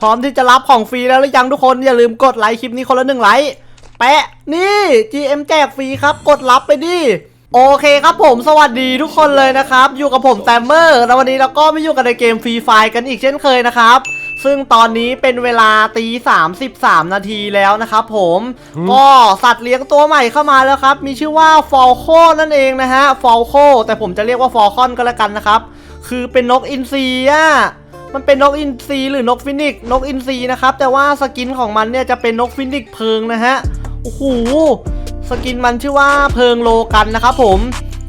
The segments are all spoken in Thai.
พร้อมที่จะรับของฟรีแล้วหรือยังทุกคนอย่าลืมกดไลค์คลิปนี้คนละหนึ่งไลค์แปะนี่ GM แจกฟรีครับกดรับไปดิโอเคครับผมสวัสดีทุกคนเลยนะครับ อยู่กับผมแตมเมอร์แล้ววันนี้เราก็มาอยู่กันในเกมฟรีไฟกันอีกเช่นเคยนะครับ ซึ่งตอนนี้เป็นเวลาตีสามสิบสามนาทีแล้วนะครับผมก็สัตว์เลี้ยงตัวใหม่เข้ามาแล้วครับ มีชื่อว่าฟอลโคนั่นเองนะฮะฟอลโคแต่ผมจะเรียกว่าฟอลคอนก็แล้วกันนะครับ คือเป็นนกอินทรีอะ มันเป็นนกอินทรีหรือนกฟินิกซ์นกอินทรีนะครับ แต่ว่าสกินของมันเนี่ยจะเป็นนกฟินิกซ์เพิงนะฮะ โอ้โห สกินมันชื่อว่าเพิงโลกันนะครับผม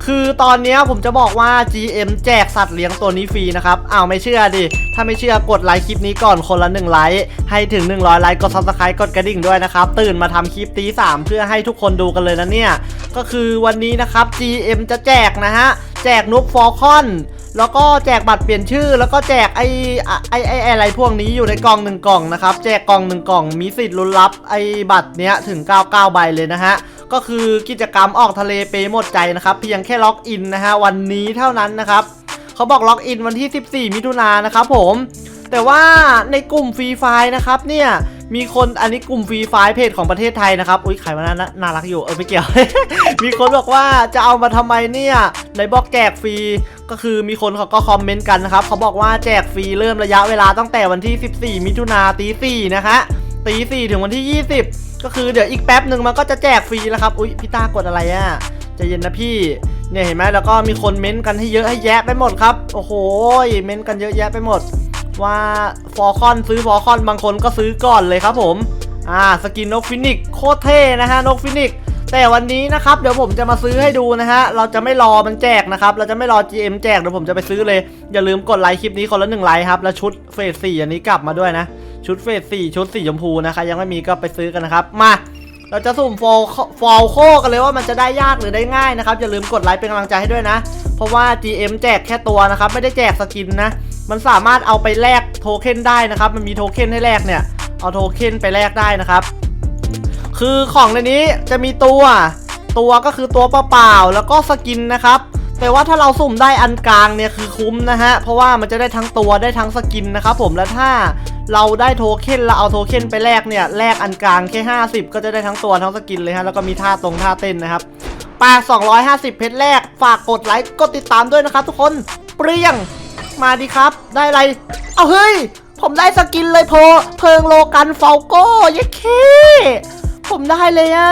คือตอนนี้ผมจะบอกว่า GM แจกสัตว์เลี้ยงตัวนี้ฟรีนะครับ อ้าวไม่เชื่อดิ ถ้าไม่เชื่อกดไลค์คลิปนี้ก่อนคนละ1ไลค์ ให้ถึง 100 ไลค์ กด subscribe กดกระดิ่งด้วยนะครับ ตื่นมาทำคลิปตีสามเพื่อให้ทุกคนดูกันเลยนะเนี่ย ก็คือวันนี้นะครับ GM จะแจกนะฮะ แจกนุกฟอลคอน แล้วก็แจกบัตรเปลี่ยนชื่อ แล้วก็แจกไอ้ไอ้ไอ้ไอ้อะไรพวกนี้อยู่ในกล่องหนึ่งกล่องนะครับ แจกกล่องหนึ่งกล่อง มีสิทธิ์ลุ้นรับไอ้บัตรเนี้ยถึง 99 ใบเลยนะฮะ ก็คือกิจกรรมออกทะเลเปหมดใจนะครับ เพียงแค่ล็อกอินนะฮะวันนี้เท่านั้นนะครับเขาบอกล็อกอินวันที่ 14 มิถุนายนนะครับผม แต่ว่าในกลุ่มฟรีไฟนะครับเนี่ย มีคนอันนี้กลุ่มฟรีไฟเพจของประเทศไทยนะครับ อุ้ยใครมาน่าน่ารักอยู่ เออไม่เกี่ยว มีคนบอกว่าจะเอามาทำไมเนี่ยในบอกแจกฟรี ก็คือมีคนเขาก็คอมเมนต์กันนะครับ เขาบอกว่าแจกฟรีเริ่มระยะเวลาตั้งแต่วันที่ 14 มิถุนาตีสี่นะคะตีสี่ถึงวันที่ 20 ก็คือเดี๋ยวอีกแป๊บหนึ่งมันก็จะแจกฟรีแล้วครับ อุ้ยพี่ตากดอะไรอะ่ะใจเย็นนะพี่ เนี่ยเห็นไหมแล้วก็มีคนเม้นต์กันให้เยอะให้แยะไปหมดครับ โอ้โห เม้นต์กันเยอะแยะไปหมด ว่าฟอร์คอนซื้อฟอร์คอนบางคนก็ซื้อก่อนเลยครับผม อ่าสกินนกฟินิกโคตรเท่นะฮะนกฟินิกแต่วันนี้นะครับเดี๋ยวผมจะมาซื้อให้ดูนะฮะ เราจะไม่รอมันแจกนะครับ เราจะไม่รอ GM แจกเดี๋ยวผมจะไปซื้อเลย อย่าลืมกดไลค์คลิปนี้คนละหนึ่งไลค์ครับ แล้วชุดเฟสสี่อันนี้กลับมาด้วยนะ ชุดเฟสสี่ชุดสีชมพูนะคะยังไม่มีก็ไปซื้อกันนะครับ มา เราจะสุ่มฟอลฟอลโคกันเลยว่ามันจะได้ยากหรือได้ง่ายนะครับ อย่าลืมกดไลค์เป็นกำลังใจให้ด้วยนะ เพราะว่า GM แจกแค่ตัวนะครับไม่ได้แจกสกินนะ มันสามารถเอาไปแลกโทเค็นได้นะครับ มันมีโทเค็นให้แลกเนี่ย เอาโทเค็นไปแลกได้นะครับ คือของในนี้จะมีตัว ตัวก็คือตัวเปล่าๆแล้วก็สกินนะครับ แต่ว่าถ้าเราสุ่มได้อันกลางเนี่ยคือคุ้มนะฮะ เพราะว่ามันจะได้ทั้งตัวได้ทั้งสกินนะครับผม แล้วถ้าเราได้โทเค็นเราเอาโทเค็นไปแลกเนี่ย แลกอันกลางแค่ 50 ก็จะได้ทั้งตัวทั้งสกินเลยฮะ แล้วก็มีท่าตรงท่าเต้นนะครับปลา250 เพชรแรก ฝากกดไลค์ กดติดตามด้วยนะครับทุกคน เปรี้ยง มาดีครับ ได้อะไร เอาเฮ้ย ผมได้สกินเลยโพเพิงโลกันฟอลโก้เย้เคผมได้เลยอะ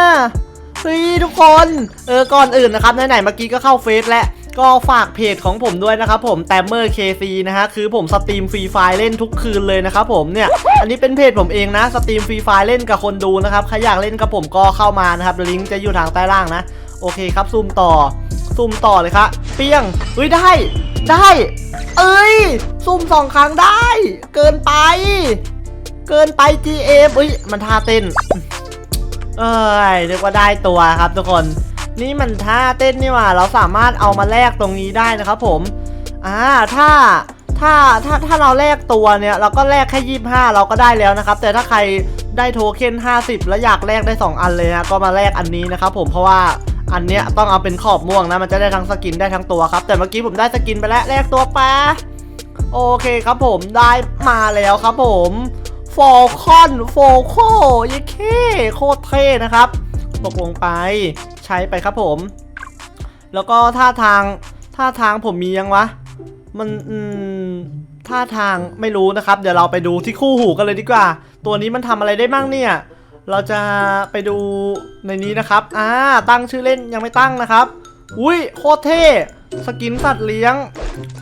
เฮ้ยทุกคน เออ ก่อนอื่นนะครับ ไหนๆเมื่อกี้ก็เข้าเฟซแล้วก็ฝากเพจของผมด้วยนะครับผมแตมเมอร์เคซีนะฮะคือผมสตรีมฟรีไฟเล่นทุกคืนเลยนะครับผมเนี่ยอันนี้เป็นเพจผมเองนะสตรีมฟรีไฟเล่นกับคนดูนะครับใครอยากเล่นกับผมก็เข้ามานะครับลิงก์จะอยู่ทางใต้ล่างนะ โอเคครับซูมต่อซูมต่อเลยครับเปี้ยงเฮ้ยได้ ได้ เอ้ยซูมสองครั้งได้ เกินไป เกินไป GM เอ้ยมันท่าเต้น เอ้ยเรียกว่าได้ตัวครับทุกคน นี่มันท่าเต้นนี่หว่า เราสามารถเอามาแลกตรงนี้ได้นะครับผมอ่าถ้าถ้าถ้าถ้าเราแลกตัวเนี่ย เราก็แลกแค่ยี่ห้าเราก็ได้แล้วนะครับ แต่ถ้าใครได้โทเค็น50 แล้วอยากแลกได้ 2 อันเลยนะก็มาแลกอันนี้นะครับผมเพราะว่า อันเนี้ยต้องเอาเป็นขอบม่วงนะ มันจะได้ทั้งสกินได้ทั้งตัวครับ แต่เมื่อกี้ผมได้สกินไปแล้วแลกตัวปโอเคครับผมได้มาแล้วครับผมฟอลคอนโฟโคยเคโคตรเท่นะครับตกลงไปใช้ไปครับผม แล้วก็ท่าทางท่าทางผมมียังวะ มันอืมท่าทางไม่รู้นะครับ เดี๋ยวเราไปดูที่คู่หูกันเลยดีกว่า ตัวนี้มันทำอะไรได้บ้างเนี่ย เราจะไปดูในนี้นะครับ อ่า ตั้งชื่อเล่นยังไม่ตั้งนะครับ อุ้ยโคตรเท่ สกินสัตว์เลี้ยง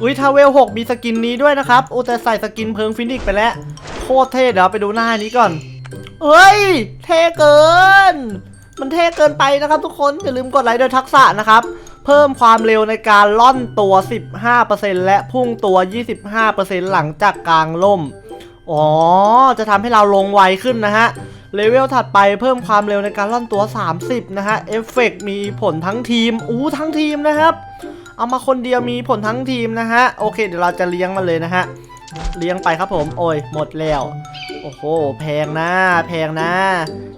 อุ้ยทาเวล6มีสกินนี้ด้วยนะครับ โอ้แต่ใส่สกินเพิงฟินิกไปแล้ว โคตรเท่ เดี๋ยวไปดูหน้านี้ก่อนเอ้ย เท่เกิน มันเท่เกินไปนะครับทุกคน อย่าลืมกดไลค์โดยทักษะนะครับ เพิ่มความเร็วในการล่อนตัว 15%และพุ่งตัว 25%หลังจากกลางล่ม อ๋อ จะทำให้เราลงไวขึ้นนะฮะ เลเวลถัดไปเพิ่มความเร็วในการล่อนตัว 30 นะฮะ เอฟเฟกต์มีผลทั้งทีม อู้ทั้งทีมนะครับ เอามาคนเดียวมีผลทั้งทีมนะฮะ โอเค เดี๋ยวเราจะเลี้ยงมันเลยนะฮะ เลี้ยงไปครับผม โอ้ย หมดแล้ว โอ้โห แพงนะ แพงนะ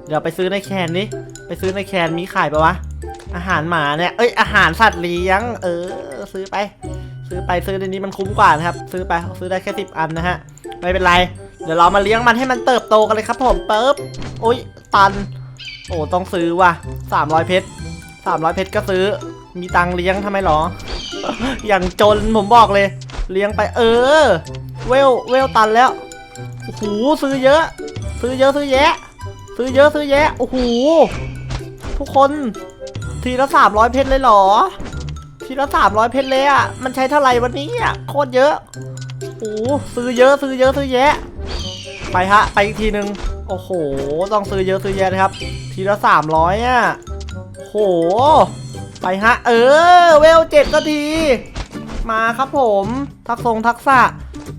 เดี๋ยวไปซื้อในแคนนี้ไปซื้อในแคนมีขายปะวะ อาหารหมาเนี่ย เอ้ย อาหารสัตว์เลี้ยง เออ ซื้อไป ซื้อไปซื้อในนี้มันคุ้มกว่านะครับ ซื้อไป ซื้อได้แค่สิบอันนะฮะ ไม่เป็นไร เดี๋ยวเรามาเลี้ยงมันให้มันเติบโตกันเลยครับผมปึ๊บโอ้ยตัน โอ้ต้องซื้อว่ะ300เพชร300เพชรก็ซื้อ มีตังเลี้ยงทำไมหรอ อย่างจนผมบอกเลย เลี้ยงไปเออ เวลเวลตันแล้วโอ้โหซื้อเยอะ ซื้อเยอะซื้อแยะ ซื้อเยอะซื้อแยะโอ้โหทุกคนทีละ300เพชรเลยหรอทีละ300เพชรเลยอะ มันใช้เท่าไหร่วันนี้อะโคตรเยอะโอ้ซื้อเยอะซื้อเยอะซื้อแยะ ไปฮะ ไปอีกทีหนึ่งโอ้โห ต้องซื้อเยอะซื้อแยะนะครับ ทีละ 300อะโอ้โหไปฮะ เออ เวลเจ็ดก็ที มาครับผม ทักษงทักษะ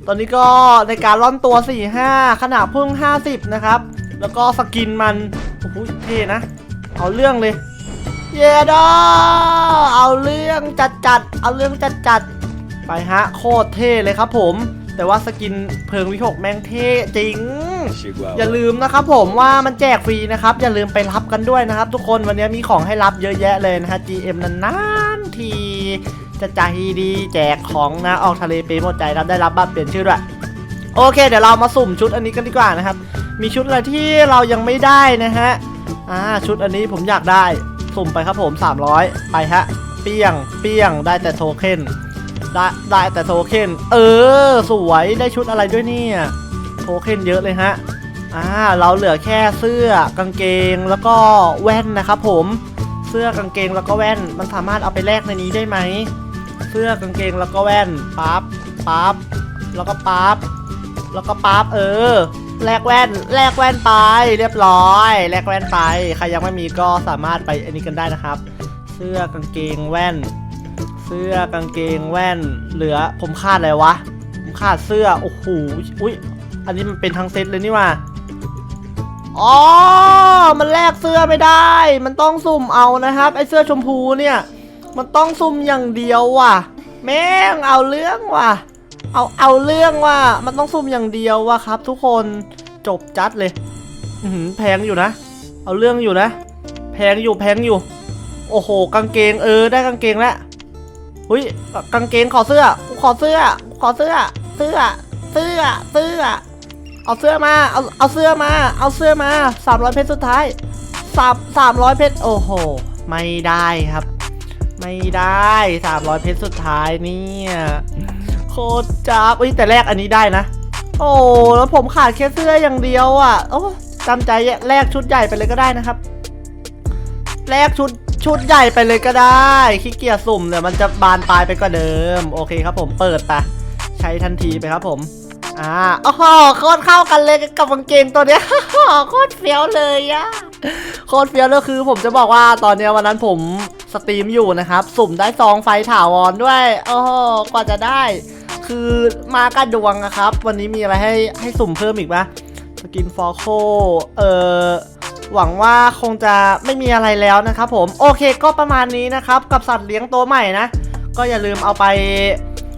ตอนนี้ก็ในการล่อนตัว 4-5 ขนาดพึ่ง 50 นะครับ แล้วก็สกินมัน โอ้โหเท่นะ เอาเรื่องเลย เยดอเอาเรื่องจัดจัด เอาเรื่องจัดจัด ไปฮะ โคตรเท่เลยครับผม แต่ว่าสกินเพลิงวิหกแม่งเท่จริง อย่าลืมนะครับผมว่ามันแจกฟรีนะครับ อย่าลืมไปรับกันด้วยนะครับ ทุกคนวันนี้มีของให้รับเยอะแยะเลยนะฮะ GM นานๆทีจะใจดีแจกของนะออกทะเลเปย์หมดใจรับได้รับบัตรเปลี่ยนชื่อด้วยโอเค เดี๋ยวเรามาสุ่มชุดอันนี้กันดีกว่านะครับ มีชุดอะไรที่เรายังไม่ได้นะฮะอ่าชุดอันนี้ผมอยากได้สุ่มไปครับผม 300 ไปฮะ เปี้ยง เปี้ยง ได้แต่โทเค็น ได้ได้แต่โทเค็นเออ สวยได้ชุดอะไรด้วยเนี่ยโทเค็นเยอะเลยฮะอ่าเราเหลือแค่เสื้อกางเกงแล้วก็แว่นนะครับผมเสื้อกางเกงแล้วก็แว่นมันสามารถเอาไปแลกในนี้ได้ไหมเสื้อกางเกงแล้วก็แว่นปั๊บปั๊บแล้วก็ปั๊บแล้วก็ปั๊บเออแลกแว่นแลกแว่นไปเรียบร้อยแลกแว่นไปใครยังไม่มีก็สามารถไปอันนี้กันได้นะครับ เสื้อกางเกงแว่น สื้อกางเกงแว่นเหลือผมขาดอะไรวะ ผมขาดเสื้อ โอ้โหอุ้ยอันนี้มันเป็นทั้งเซตเลยนี่ว่าอ๋อ มันแลกเสื้อไม่ได้ มันต้องสุ่มเอานะครับไอเสื้อชมพูเนี่ย มันต้องสุ่มอย่างเดียวว่ะ แม่งเอาเรื่องว่ะ เอาเอาเรื่องว่ะ มันต้องสุ่มอย่างเดียวว่ะครับ ทุกคนจบจัดเลยแพงอยู่นะ เอาเรื่องอยู่นะ แพงอยู่แพงอยู่ โอ้โห กางเกงเออ ได้กางเกงแล้ว หุยกางเกงขอเสื้อกูขอเสื้อขอเสื้อ เสื้อ เสื้อ เสื้อ เอาเสื้อมา เอาเอาเสื้อมา เอาเสื้อมาสามร้อยเพชรสุดท้ายสามสามร้อยเพชร โอ้โห ไม่ได้ครับ ไม่ได้สามร้อยเพชรสุดท้ายเนี่ยโคตรจ้าบเอ้ยแต่แรกอันนี้ได้นะ โอ้แล้วผมขาดแค่เสื้ออย่างเดียวอะ โอ้จำใจแลกชุดใหญ่ไปเลยก็ได้นะครับ แลกชุด ชุดใหญ่ไปเลยก็ได้ขี้เกียจสุ่มเดี๋ยวมันจะบานปลายไปกว่าเดิม โอเคครับผมเปิดไปใช้ทันทีไปครับผมอ่าโอ้โหโคตรเข้ากันเลยกับกางเกงตัวเนี้ยโคตรเฟี้ยวเลยอะโคตรเฟี้ยวเลยคือผมจะบอกว่าตอนเนี้ยวันนั้นผมสตรีมอยู่นะครับ สุ่มได้ซองไฟถาวรด้วย โอ้โหกว่าจะได้ คือมากัดวงอะครับ วันนี้มีอะไรให้ให้สุ่มเพิ่มอีกปะสกินฟอร์โคเอ่อ หวังว่าคงจะไม่มีอะไรแล้วนะครับผมโอเคก็ประมาณนี้นะครับกับสัตว์เลี้ยงตัวใหม่นะ ก็อย่าลืมเอาไป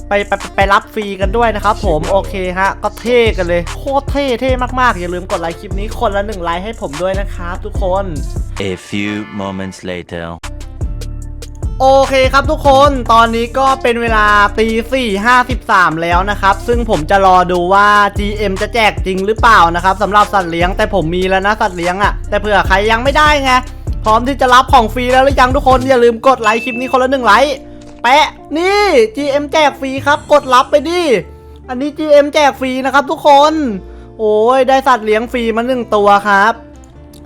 ไปไปไปรับฟรีกันด้วยนะครับผมโอเคฮะก็เท่กันเลยโคตรเท่เท่มากๆ อย่าลืมกดไลค์คลิปนี้คนละหนึ่งไลค์ให้ผมด้วยนะครับทุกคน A few moments later. โอเคครับทุกคนตอนนี้ก็เป็นเวลาตีสี่ห้าสิบสามแล้วนะครับ ซึ่งผมจะรอดูว่า GM จะแจกจริงหรือเปล่านะครับสำหรับสัตว์เลี้ยงแต่ผมมีแล้วนะสัตว์เลี้ยงอะ่ะแต่เผื่อใครยังไม่ได้ไงพร้อมที่จะรับของฟรีแล้วหรือยังทุกคนอย่าลืมกดไลค์คลิปนี้คนละหนึ่งไลค์แปะนี่ GM แจกฟรีครับ กดรับไปดิอันนี้ GM แจกฟรีนะครับทุกคน โอ้ยได้สัตว์เลี้ยงฟรีมาหนึ่งตัวครับ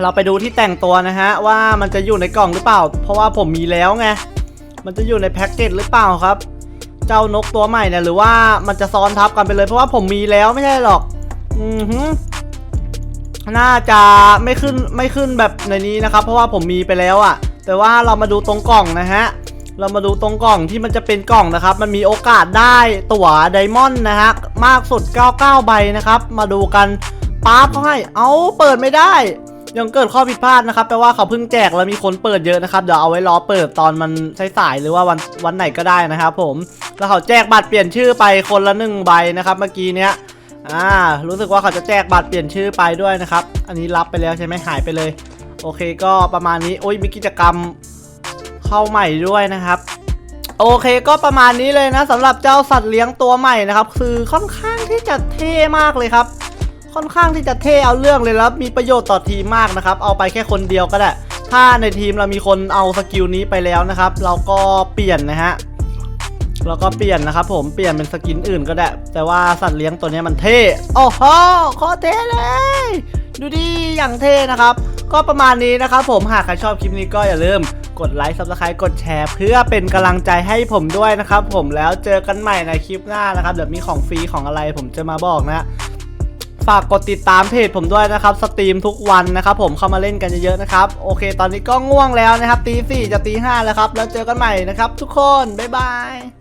เราไปดูที่แต่งตัวนะฮะว่ามันจะอยู่ในกล่องหรือเปล่า เพราะว่าผมมีแล้วไง มันจะอยู่ในแพ็กเกจหรือเปล่าครับ เจ้านกตัวใหม่เนี่ยหรือว่ามันจะซ้อนทับกันไปเลยเพราะว่าผมมีแล้วไม่ใช่หรอก อือหือน่าจะไม่ขึ้นไม่ขึ้นแบบในนี้นะครับ เพราะว่าผมมีไปแล้วอะ่ะ แต่ว่าเรามาดูตรงกล่องนะฮะ เรามาดูตรงกล่องที่มันจะเป็นกล่องนะครับ มันมีโอกาสได้ตั๋วไดมอนด์นะฮะมากสุด 99 ใบนะครับ มาดูกันป๊าบเขาให้ เอาเปิดไม่ได้ ยังเกิดข้อผิดพลาดนะครับแปลว่าเขาเพิ่งแจกแล้วมีคนเปิดเยอะนะครับเดี๋ยวเอาไว้รอเปิดตอนมันสายๆหรือว่าวันวันไหนก็ได้นะครับผมแล้วเขาแจกบัตรเปลี่ยนชื่อไปคนละหนึ่งใบนะครับเมื่อกี้เนี้ยอ่ารู้สึกว่าเขาจะแจกบัตรเปลี่ยนชื่อไปด้วยนะครับ อันนี้รับไปแล้วใช่ไหมหายไปเลย โอเคก็ประมาณนี้โอ้ยมีกิจกรรมเข้าใหม่ด้วยนะครับ โอเคก็ประมาณนี้เลยนะสำหรับเจ้าสัตว์เลี้ยงตัวใหม่นะครับ คือค่อนข้างที่จะเท่มากเลยครับ ค่อนข้างที่จะเท่เอาเรื่องเลยแล้วมีประโยชน์ต่อทีมมากนะครับ เอาไปแค่คนเดียวก็ได้ ถ้าในทีมเรามีคนเอาสกิลนี้ไปแล้วนะครับ เราก็เปลี่ยนนะฮะเราก็เปลี่ยนนะครับผมเปลี่ยนเป็นสกินอื่นก็ได้ แต่ว่าสัตว์เลี้ยงตัวนี้มันเท่โอ้โหโคตรเท่เลย ดูดิอย่างเท่นะครับ ก็ประมาณนี้นะครับผมหากใครชอบคลิปนี้ก็อย่าลืมกดไลค์ซับสไครต์กดแชร์ เพื่อเป็นกำลังใจให้ผมด้วยนะครับผมแล้วเจอกันใหม่ในคลิปหน้านะครับเดี๋ยวมีของฟรีของอะไรผมจะมาบอกนะ ฝากกดติดตามเพจผมด้วยนะครับสตรีมทุกวันนะครับผมเข้ามาเล่นกันเยอะๆนะครับโอเค ตอนนี้ก็ง่วงแล้วนะครับตีสี่จะตีห้าแล้วครับแล้วเจอกันใหม่นะครับ ทุกคนบ๊ายบาย